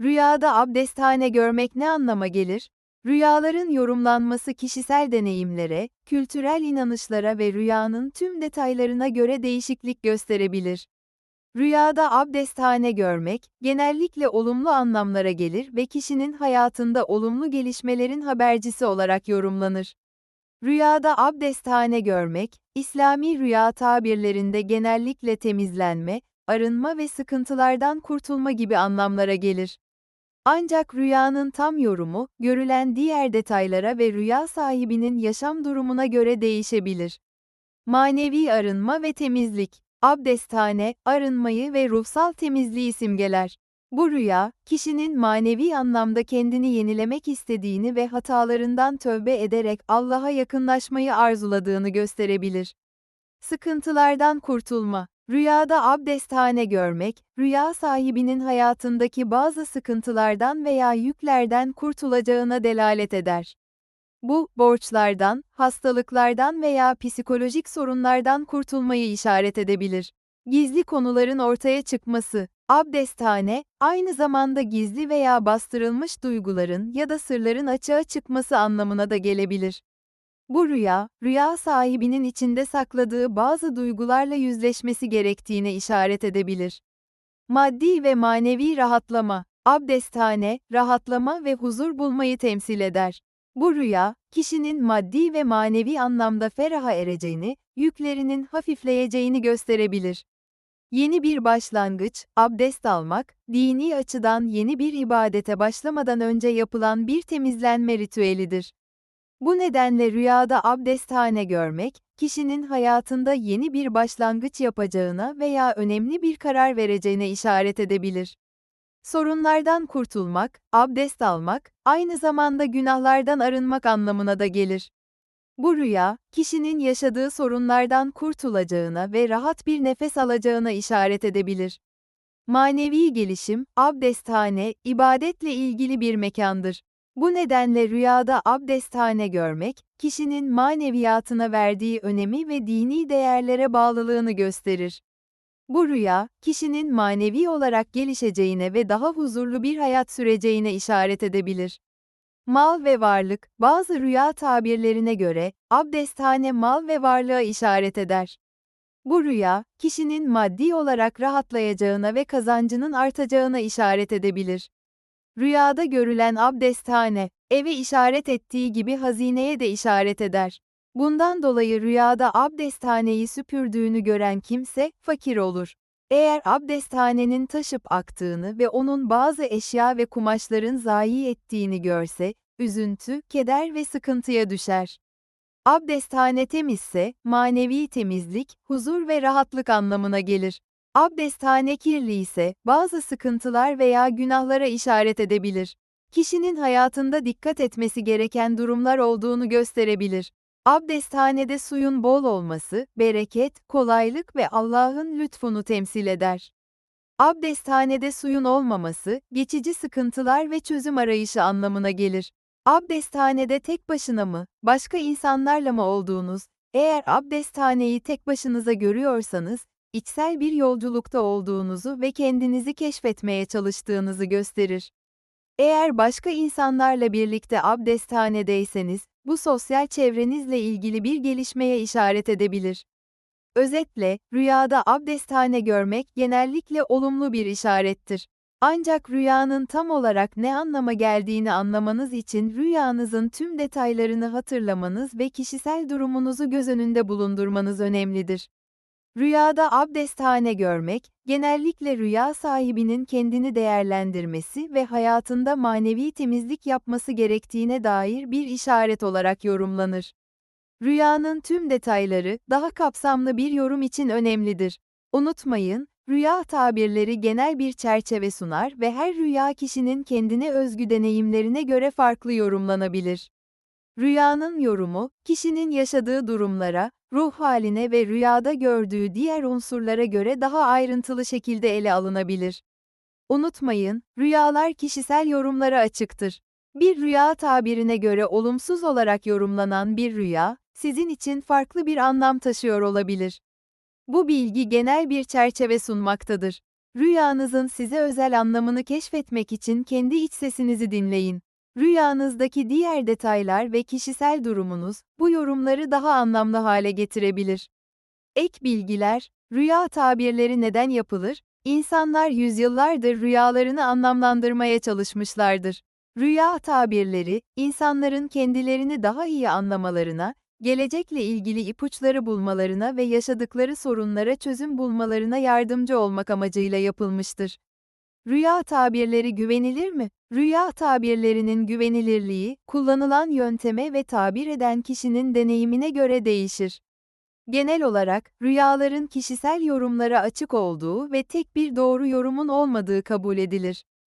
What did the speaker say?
Rüyada abdesthane görmek ne anlama gelir? Rüyaların yorumlanması kişisel deneyimlere, kültürel inanışlara ve rüyanın tüm detaylarına göre değişiklik gösterebilir. Rüyada abdesthane görmek, genellikle olumlu anlamlara gelir ve kişinin hayatında olumlu gelişmelerin habercisi olarak yorumlanır. Rüyada abdesthane görmek, İslami rüya tabirlerinde genellikle temizlenme, arınma ve sıkıntılardan kurtulma gibi anlamlara gelir. Ancak rüyanın tam yorumu, görülen diğer detaylara ve rüya sahibinin yaşam durumuna göre değişebilir. Manevi arınma ve temizlik, abdesthane, arınmayı ve ruhsal temizliği simgeler. Bu rüya, kişinin manevi anlamda kendini yenilemek istediğini ve hatalarından tövbe ederek Allah'a yakınlaşmayı arzuladığını gösterebilir. Sıkıntılardan kurtulma Rüyada abdesthane görmek, rüya sahibinin hayatındaki bazı sıkıntılardan veya yüklerden kurtulacağına delalet eder. Bu, borçlardan, hastalıklardan veya psikolojik sorunlardan kurtulmayı işaret edebilir. Gizli konuların ortaya çıkması, abdesthane, aynı zamanda gizli veya bastırılmış duyguların ya da sırların açığa çıkması anlamına da gelebilir. Bu rüya, rüya sahibinin içinde sakladığı bazı duygularla yüzleşmesi gerektiğine işaret edebilir. Maddi ve manevi rahatlama, abdesthane, rahatlama ve huzur bulmayı temsil eder. Bu rüya, kişinin maddi ve manevi anlamda feraha ereceğini, yüklerinin hafifleyeceğini gösterebilir. Yeni bir başlangıç, abdest almak, dini açıdan yeni bir ibadete başlamadan önce yapılan bir temizlenme ritüelidir. Bu nedenle rüyada abdesthane görmek, kişinin hayatında yeni bir başlangıç yapacağına veya önemli bir karar vereceğine işaret edebilir. Sorunlardan kurtulmak, abdest almak, aynı zamanda günahlardan arınmak anlamına da gelir. Bu rüya, kişinin yaşadığı sorunlardan kurtulacağına ve rahat bir nefes alacağına işaret edebilir. Manevi gelişim, abdesthane, ibadetle ilgili bir mekandır. Bu nedenle rüyada abdesthane görmek, kişinin maneviyatına verdiği önemi ve dini değerlere bağlılığını gösterir. Bu rüya, kişinin manevi olarak gelişeceğine ve daha huzurlu bir hayat süreceğine işaret edebilir. Mal ve varlık, bazı rüya tabirlerine göre, abdesthane mal ve varlığa işaret eder. Bu rüya, kişinin maddi olarak rahatlayacağına ve kazancının artacağına işaret edebilir. Rüyada görülen abdesthane, eve işaret ettiği gibi hazineye de işaret eder. Bundan dolayı rüyada abdesthaneyi süpürdüğünü gören kimse, fakir olur. Eğer abdesthanenin taşıp aktığını ve onun bazı eşya ve kumaşların zayi ettiğini görse, üzüntü, keder ve sıkıntıya düşer. Abdesthane temizse, manevi temizlik, huzur ve rahatlık anlamına gelir. Abdesthane kirli ise, bazı sıkıntılar veya günahlara işaret edebilir. Kişinin hayatında dikkat etmesi gereken durumlar olduğunu gösterebilir. Abdesthanede suyun bol olması, bereket, kolaylık ve Allah'ın lütfunu temsil eder. Abdesthanede suyun olmaması, geçici sıkıntılar ve çözüm arayışı anlamına gelir. Abdesthanede tek başına mı, başka insanlarla mı olduğunuz, eğer abdesthaneyi tek başınıza görüyorsanız, içsel bir yolculukta olduğunuzu ve kendinizi keşfetmeye çalıştığınızı gösterir. Eğer başka insanlarla birlikte abdesthanedeyseniz, bu sosyal çevrenizle ilgili bir gelişmeye işaret edebilir. Özetle, rüyada abdesthane görmek genellikle olumlu bir işarettir. Ancak rüyanın tam olarak ne anlama geldiğini anlamanız için rüyanızın tüm detaylarını hatırlamanız ve kişisel durumunuzu göz önünde bulundurmanız önemlidir. Rüyada abdesthane görmek, genellikle rüya sahibinin kendini değerlendirmesi ve hayatında manevi temizlik yapması gerektiğine dair bir işaret olarak yorumlanır. Rüyanın tüm detayları, daha kapsamlı bir yorum için önemlidir. Unutmayın, rüya tabirleri genel bir çerçeve sunar ve her rüya kişinin kendine özgü deneyimlerine göre farklı yorumlanabilir. Rüyanın yorumu, kişinin yaşadığı durumlara, ruh haline ve rüyada gördüğü diğer unsurlara göre daha ayrıntılı şekilde ele alınabilir. Unutmayın, rüyalar kişisel yorumlara açıktır. Bir rüya tabirine göre olumsuz olarak yorumlanan bir rüya, sizin için farklı bir anlam taşıyor olabilir. Bu bilgi genel bir çerçeve sunmaktadır. Rüyanızın size özel anlamını keşfetmek için kendi iç sesinizi dinleyin. Rüyanızdaki diğer detaylar ve kişisel durumunuz, bu yorumları daha anlamlı hale getirebilir. Ek bilgiler, rüya tabirleri neden yapılır? İnsanlar yüzyıllardır rüyalarını anlamlandırmaya çalışmışlardır. Rüya tabirleri, insanların kendilerini daha iyi anlamalarına, gelecekle ilgili ipuçları bulmalarına ve yaşadıkları sorunlara çözüm bulmalarına yardımcı olmak amacıyla yapılmıştır. Rüya tabirleri güvenilir mi? Rüya tabirlerinin güvenilirliği, kullanılan yönteme ve tabir eden kişinin deneyimine göre değişir. Genel olarak, rüyaların kişisel yorumlara açık olduğu ve tek bir doğru yorumun olmadığı kabul edilir.